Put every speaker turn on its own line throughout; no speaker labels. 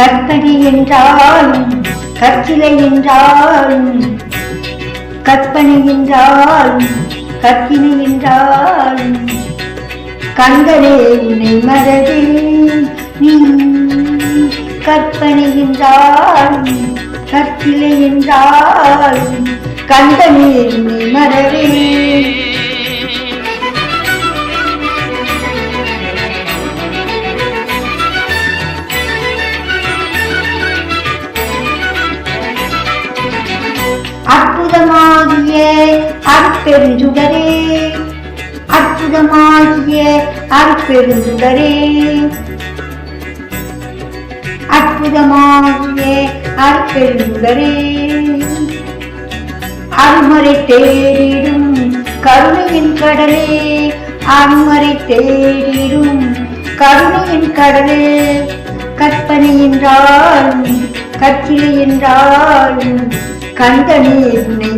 கற்பனை என்றாலும் கற்சிலை என்றாலும் கற்பனை என்றாலும் கற்பினை என்றாலும் கண்களே உன்னை மறவே நீ. கற்பனை என்றாலும் கற்பிலை என்றாலும் கண்டனே உன்னை மறவே அற்புதமாகிய அற்பெருஞ்சுடரே. அற்புதமாகிய அற்பெருஞ்சுடரே. அற்புதமாகிய அற்பெருஞ்சுடரே. அருமறை தேடிடும் கருணையின் கடலே அருமறை தேடிடும் கருணையின் கடலே. கற்பனை என்றாலும் கற்சிலை என்றாலும் கண்டனே உன்னை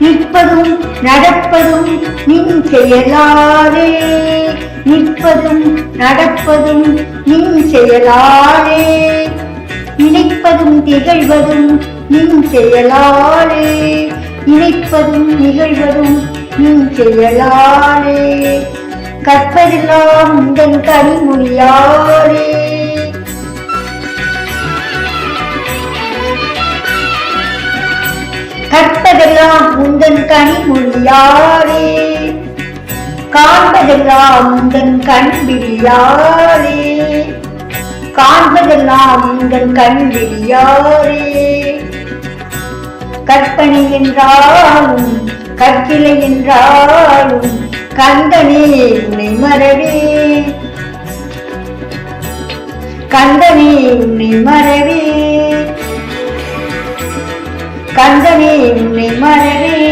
நிற்பதும் நடப்பதும் நின் செயலாரே நிற்பதும் நடப்பதும் நின் செயலாரே நினைப்பதும் திகழ்வதும் நின் செயலாரே இணைப்பதும் நிகழ்வதும் நீ செயலாரே கற்பதெல்லாம் உந்தன் கனிமொழியாரே கற்பதெல்லாம் உந்தன் கனிமொழியாரே காண்பதெல்லாம் உந்தன் கண்விழியாரே காண்பதெல்லாம் உங்கள் கண்விழியாரே கற்பனை என்றாலும் கற்கிலை என்றாலும் கந்தனே உன்னை மறவே. கந்தனே உன்னை மறவே. கந்தனே உன்னை மறவே.